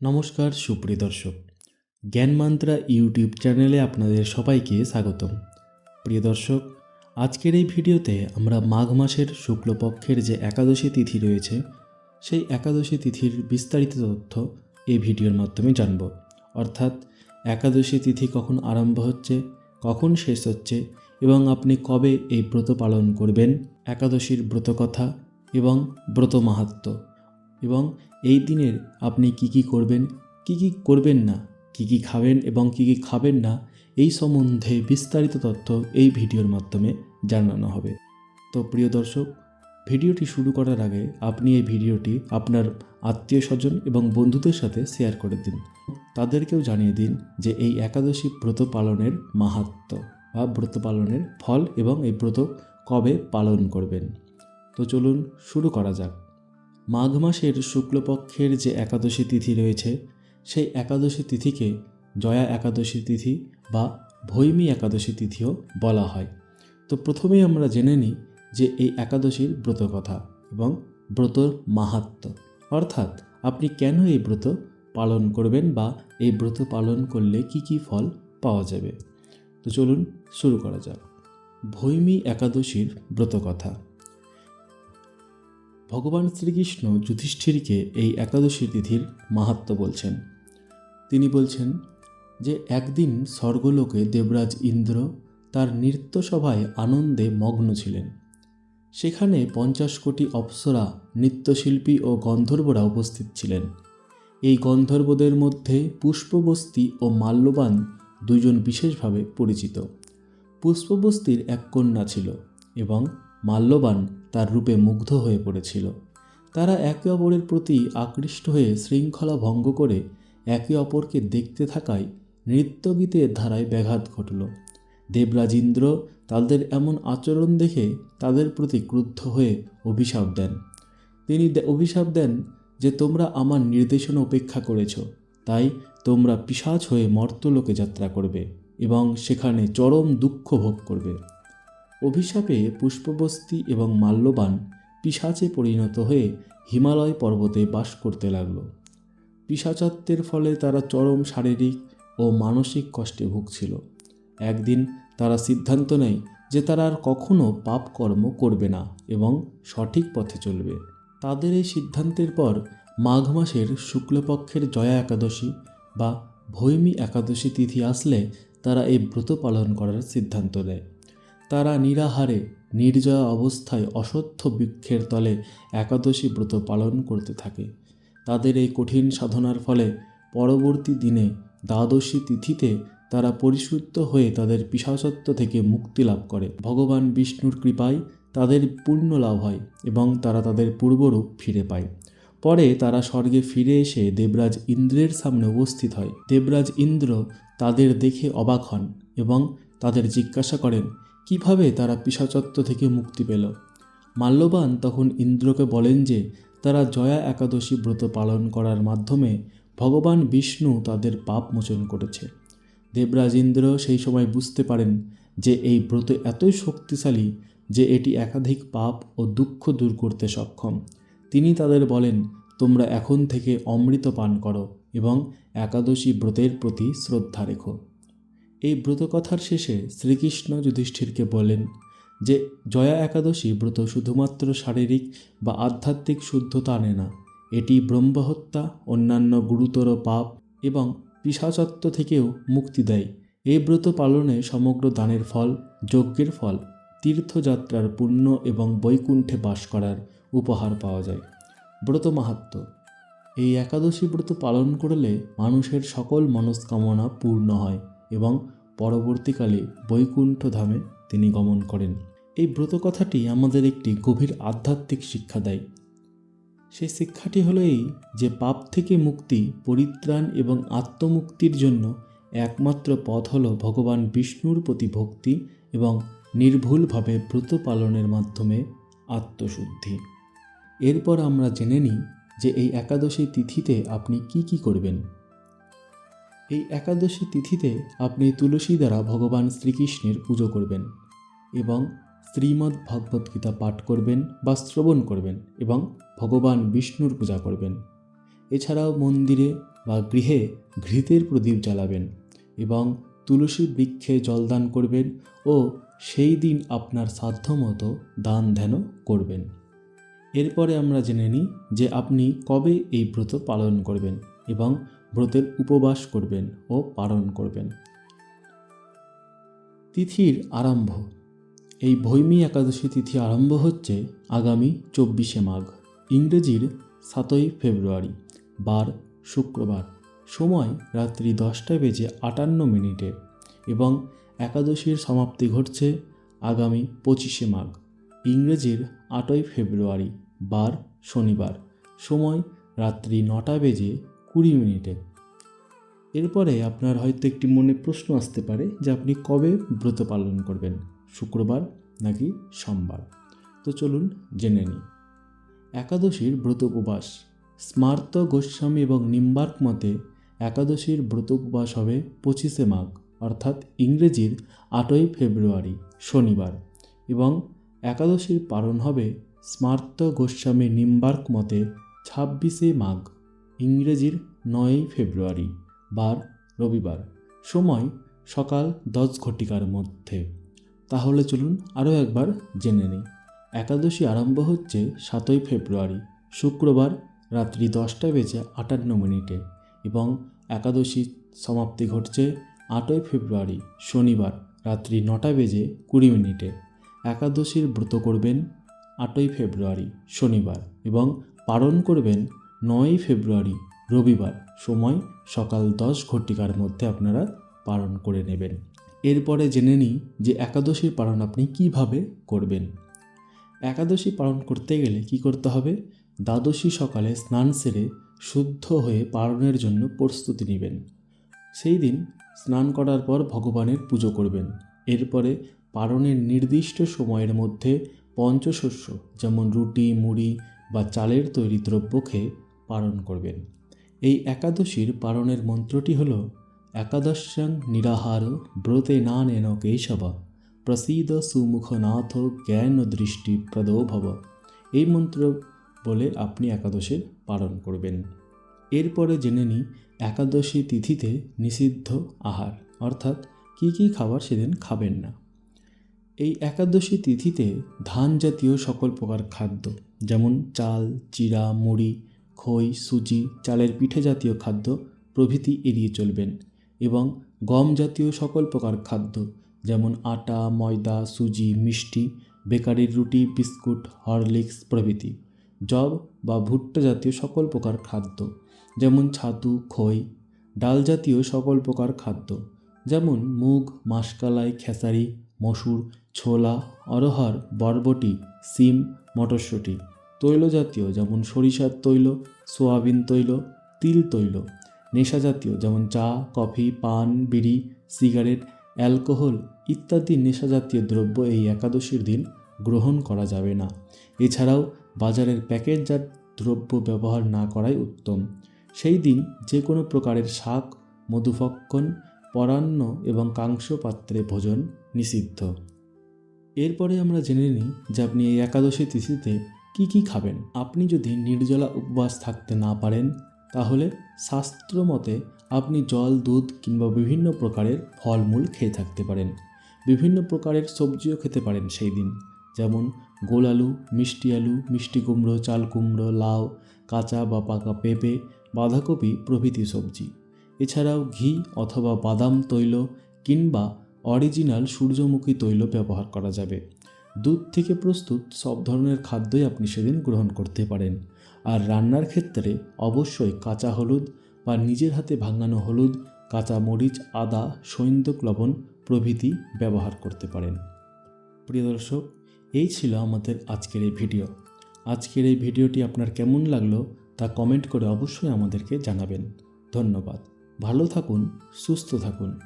নমস্কার, সুপ্রিয় দর্শক। জ্ঞান মান্ত্রা ইউটিউব চ্যানেলে আপনাদের সবাইকে স্বাগতম। প্রিয় দর্শক, আজকের এই ভিডিওতে আমরা মাঘ মাসের শুক্লপক্ষের যে একাদশী তিথি রয়েছে, সেই একাদশী তিথির বিস্তারিত তথ্য এই ভিডিওর মাধ্যমে জানব। অর্থাৎ, একাদশী তিথি কখন আরম্ভ হচ্ছে, কখন শেষ হচ্ছে, এবং আপনি কবে এই ব্রত পালন করবেন, একাদশীর ব্রতকথা এবং ব্রত মাহাত্ম্য। এবং এই দিনের আপনি কি কি করবেন, কি কি করবেন না, কি কি খাবেন এবং কি কি খাবেন না, এই সম্বন্ধে বিস্তারিত তথ্য এই ভিডিওর মাধ্যমে জানানো হবে। তো প্রিয় দর্শক, ভিডিওটি শুরু করার আগে আপনি এই ভিডিওটি আপনার আত্মীয় স্বজন এবং বন্ধুদের সাথে শেয়ার করে দিন। তাদেরকেও জানিয়ে দিন যে এই একাদশী ব্রত পালনের মাহাত্ম্য বা ব্রত পালনের ফল এবং এই ব্রত কবে পালন করবেন। তো চলুন শুরু করা যাক। মাঘ মাসের শুক্লপক্ষের যে একাদশী তিথি রয়েছে, সেই একাদশী তিথিকে জয়া একাদশী তিথি বা ভৈমী একাদশী তিথিও বলা হয়। তো প্রথমেই আমরা জেনে নিই যে এই একাদশীর ব্রত কথা এবং ব্রতর মাহাত্ম্য অর্থাৎ আপনি কেন এই ব্রত পালন করবেন বা এই ব্রত পালন করলে কি কি ফল পাওয়া যাবে? তো চলুন শুরু করা যাক। ভৈমী একাদশীর ব্রত কথা। ভগবান শ্রীকৃষ্ণ যুধিষ্ঠিরকে এই একাদশী তিথির মাহাত্ম্য বলছেন। তিনি বলছেন যে, একদিন স্বর্গলোকে দেবরাজ ইন্দ্র তার নৃত্য সভায় আনন্দে মগ্ন ছিলেন। সেখানে পঞ্চাশ কোটি অপ্সরা, নৃত্যশিল্পী ও গন্ধর্বরা উপস্থিত ছিলেন। এই গন্ধর্বদের মধ্যে পুষ্পবস্তি ও মাল্যবান দুজন বিশেষভাবে পরিচিত। পুষ্পবস্তির এক কন্যা ছিল এবং মাল্যবান তার রূপে মুগ্ধ হয়ে পড়েছিল। তারা একে অপরের প্রতি আকৃষ্ট হয়ে শৃঙ্খলা ভঙ্গ করে একে অপরকে দেখতে থাকায় নৃত্যগীতের ধারায় ব্যাঘাত ঘটল। দেবরাজেন্দ্র তাদের এমন আচরণ দেখে তাদের প্রতি ক্রুদ্ধ হয়ে অভিশাপ দেন। তিনি অভিশাপ দেন যে, তোমরা আমার নির্দেশনা উপেক্ষা করেছ। তাই তোমরা পিশাচ হয়ে মর্তলোকে যাত্রা করবে এবং সেখানে চরম দুঃখ ভোগ করবে। অভিশাপে পুষ্পবস্তি এবং মাল্যবান পিশাচে পরিণত হয়ে হিমালয় পর্বতে বাস করতে লাগল। পিশাচত্বের ফলে তারা চরম শারীরিক ও মানসিক কষ্টে ভুগছিল। একদিন তারা সিদ্ধান্ত নেয় যে তারা আর কখনও পাপ কর্ম করবে না এবং সঠিক পথে চলবে। তাদের এই সিদ্ধান্তের পর মাঘ মাসের শুক্লপক্ষের জয়া একাদশী বা ভৈমী একাদশী তিথি আসলে তারা এই ব্রত পালন করার সিদ্ধান্ত নেয়। তারা নিরাহারে, নির্জয় অবস্থায় অসত্য বৃক্ষের তলে একাদশী ব্রত পালন করতে থাকে। তাদের এই কঠিন সাধনার ফলে পরবর্তী দিনে দ্বাদশী তিথিতে তারা পরিশুদ্ধ হয়ে তাদের পিশাচত্ব থেকে মুক্তি লাভ করে। ভগবান বিষ্ণুর কৃপায় তাদের পূর্ণ লাভ হয় এবং তারা তাদের পূর্বরূপ ফিরে পায়। পরে তারা স্বর্গে ফিরে এসে দেবরাজ ইন্দ্রের সামনে উপস্থিত হয়। দেবরাজ ইন্দ্র তাদের দেখে অবাক হন এবং তাদের জিজ্ঞাসা করেন কীভাবে তারা পিশাচত্ব থেকে মুক্তি পেল? মাল্যবান তখন ইন্দ্রকে বলেন যে, তারা জয়া একাদশী ব্রত পালন করার মাধ্যমে ভগবান বিষ্ণু তাদের পাপ মোচন করেছে। দেবরাজ ইন্দ্র সেই সময় বুঝতে পারেন যে, এই ব্রত এতই শক্তিশালী যে, এটি একাধিক পাপ ও দুঃখ দূর করতে সক্ষম। তিনি তাদের বলেন, তোমরা এখন থেকে অমৃত পান করো এবং একাদশী ব্রতের প্রতি শ্রদ্ধা রেখো। এই ব্রতকথার শেষে শ্রীকৃষ্ণ যুধিষ্ঠিরকে বলেন যে, জয়া একাদশী ব্রত শুধুমাত্র শারীরিক বা আধ্যাত্মিক শুদ্ধতা আনে না, এটি ব্রহ্মহত্যা, অন্যান্য গুরুতর পাপ এবং পিশাচত্ব থেকেও মুক্তি দেয়। এই ব্রত পালনে সমগ্র দানের ফল, যজ্ঞের ফল, তীর্থযাত্রার পুণ্য এবং বৈকুণ্ঠে বাস করার উপহার পাওয়া যায়। ব্রত মাহাত্ম্য এই একাদশী ব্রত পালন করলে মানুষের সকল মনস্কামনা পূর্ণ হয়। এবং পরবর্তীকালে বৈকুণ্ঠ ধামে তিনি গমন করেন। এই ব্রত কথাটি আমাদের একটি গভীর আধ্যাত্মিক শিক্ষা দেয়। সেই শিক্ষাটি হলো এই যে পাপ থেকে মুক্তি, পরিত্রাণ এবং আত্মমুক্তির জন্য একমাত্র পথ হলো ভগবান বিষ্ণুর প্রতি ভক্তি এবং নির্ভুলভাবে ব্রত পালনের মাধ্যমে আত্মশুদ্ধি। এরপর আমরা জেনে নিই যে এই একাদশী তিথিতে আপনি কি কি করবেন। এই একাদশী তিথিতে আপনি তুলসী দ্বারা ভগবান শ্রীকৃষ্ণের পুজো করবেন এবং শ্রীমদ্ ভগবদ্গীতা পাঠ করবেন বা শ্রবণ করবেন এবং ভগবান বিষ্ণুর পূজা করবেন। এছাড়াও মন্দিরে বা গৃহে ঘৃতের প্রদীপ জ্বালাবেন এবং তুলসী বৃক্ষে জলদান করবেন ও সেই দিন আপনার সাধ্যমতো দান ধ্যানও করবেন। এরপরে আমরা জেনে নিই যে আপনি কবে এই ব্রত পালন করবেন এবং ব্রতের উপবাস করবেন ও পালন করবেন। তিথির আরম্ভ। এই ভৈমী একাদশী তিথি আরম্ভ হচ্ছে আগামী চব্বিশে মাঘ, ইংরেজির সাতই ফেব্রুয়ারি, বার শুক্রবার। সময় রাত্রি দশটা বেজে আটান্ন মিনিটে এবং একাদশীর সমাপ্তি ঘটছে আগামী পঁচিশে মাঘ, ইংরেজির আটই ফেব্রুয়ারি, বার শনিবার। সময় রাত্রি নটা বেজে কুড়ি মিনিটে। এরপরে আপনার হয়তো একটি মনে প্রশ্ন আসতে পারে যে আপনি কবে ব্রত পালন করবেন, শুক্রবার নাকি সোমবার? তো চলুন জেনে নিই। একাদশীর ব্রত উপবাস। স্মার্ত গোস্বামী এবং নিম্বার্ক মতে একাদশীর ব্রত উপবাস হবে পঁচিশে মাঘ, অর্থাৎ ইংরেজির আটই ফেব্রুয়ারি, শনিবার। এবং একাদশীর পালন হবে স্মার্ত গোস্বামী নিম্বার্ক মতে ছাব্বিশে মাঘ। ইংরেজির নয়ই ফেব্রুয়ারি, বার রবিবার। সময় সকাল দশ ঘটিকার মধ্যে। তাহলে চলুন আরও একবার জেনে নিই। একাদশী আরম্ভ হচ্ছে সাতই ফেব্রুয়ারি, শুক্রবার রাত্রি দশটা বেজে আটান্ন মিনিটে এবং একাদশী সমাপ্তি ঘটছে আটই ফেব্রুয়ারি, শনিবার রাত্রি নটা বেজে কুড়ি মিনিটে। একাদশীর ব্রত করবেন আটই ফেব্রুয়ারি, শনিবার এবং পালন করবেন নয়ই ফেব্রুয়ারি, রবিবার। সময় সকাল দশ ঘটিকার মধ্যে আপনারা পালন করে নেবেন। এরপরে জেনে নিই যে একাদশীর পালন আপনি কীভাবে করবেন। একাদশী পালন করতে গেলে কি করতে হবে? দ্বাদশী সকালে স্নান সেরে শুদ্ধ হয়ে পালনের জন্য প্রস্তুতি নেবেন। সেই দিন স্নান করার পর ভগবানের পুজো করবেন। এরপরে পালনের নির্দিষ্ট সময়ের মধ্যে পঞ্চশস্য, যেমন রুটি, মুড়ি বা চালের তৈরি দ্রব্য খেয়ে পালন করবেন। এই একাদশীর পালনের মন্ত্রটি হল একাদশ্যাং নিরাহার ব্রতে না নেন কেশব, প্রসীদ সুমুখনাথ জ্ঞান দৃষ্টি প্রদো ভব এই মন্ত্র বলে আপনি একাদশীর পালন করবেন। এরপরে জেনে নিই, একাদশী তিথিতে নিষিদ্ধ আহার, অর্থাৎ কী কী খাবার সেদিন খাবেন না। এই একাদশী তিথিতে ধান জাতীয় সকল প্রকার খাদ্য, যেমন চাল চিরা মুড়ি খই, সুজি, চালের পিঠে জাতীয় খাদ্য প্রভৃতি এড়িয়ে চলবেন এবং গম জাতীয় সকল প্রকার খাদ্য যেমন আটা, ময়দা, সুজি, মিষ্টি, বেকারির রুটি, বিস্কুট, হরলিক্স প্রভৃতি, জব বা ভুট্টা জাতীয় সকল প্রকার খাদ্য যেমন ছাতু, খই, ডাল জাতীয় সকল প্রকার খাদ্য যেমন মুগ, মাসকালাই, খেসারি, মসুর, ছোলা অরহর বরবটি, সিম, মটরশুঁটি। তৈল জাতীয়, যেমন সরিষার তৈল, সোয়াবিন তৈল, তিল তৈল। নেশা জাতীয়, যেমন চা, কফি, পান, বিড়ি, সিগারেট, অ্যালকোহল ইত্যাদি নেশা জাতীয় দ্রব্য এই একাদশীর দিন গ্রহণ করা যাবে না। এছাড়াও বাজারের প্যাকেটজাত দ্রব্য ব্যবহার না করাই উত্তম। সেই দিন যে কোনো প্রকারের শাক, মধুফক্কন, পরান্ন এবং কাংস পাত্রে ভোজন নিষিদ্ধ। এরপরে আমরা জেনে নিই যে আপনি এই একাদশী তিথিতে কি কি খাবেন? আপনি যদি নির্জলা উপবাস থাকতে না পারেন, তাহলে শাস্ত্র মতে আপনি জল, দুধ কিংবা বিভিন্ন প্রকারের ফলমূল খেয়ে থাকতে পারেন। বিভিন্ন প্রকারের সবজিও খেতে পারেন সেই দিন। যেমন গোল আলু, মিষ্টি আলু, মিষ্টি কুমড়ো, চাল কুমড়ো, লাউ, কাঁচা বা পাকা পেঁপে, বাঁধাকপি প্রভৃতি সবজি। এছাড়াও ঘি অথবা বাদাম তৈল কিংবা অরিজিনাল সূর্যমুখী তৈল ব্যবহার করা যাবে। দুধ থেকে প্রস্তুত সব ধরনের খাদ্যই আপনি সেদিন গ্রহণ করতে পারেন। আর রান্নার ক্ষেত্রে অবশ্যই কাঁচা হলুদ বা নিজের হাতে ভাঙানো হলুদ, কাঁচা মরিচ, আদা সৈন্দক লবণ প্রভৃতি ব্যবহার করতে পারেন। প্রিয় দর্শক, এই ছিল আমাদের আজকের এই ভিডিও। আজকের এই ভিডিওটি আপনার কেমন লাগল তা কমেন্ট করে অবশ্যই আমাদেরকে জানাবেন। ধন্যবাদ। ভালো থাকুন, সুস্থ থাকুন।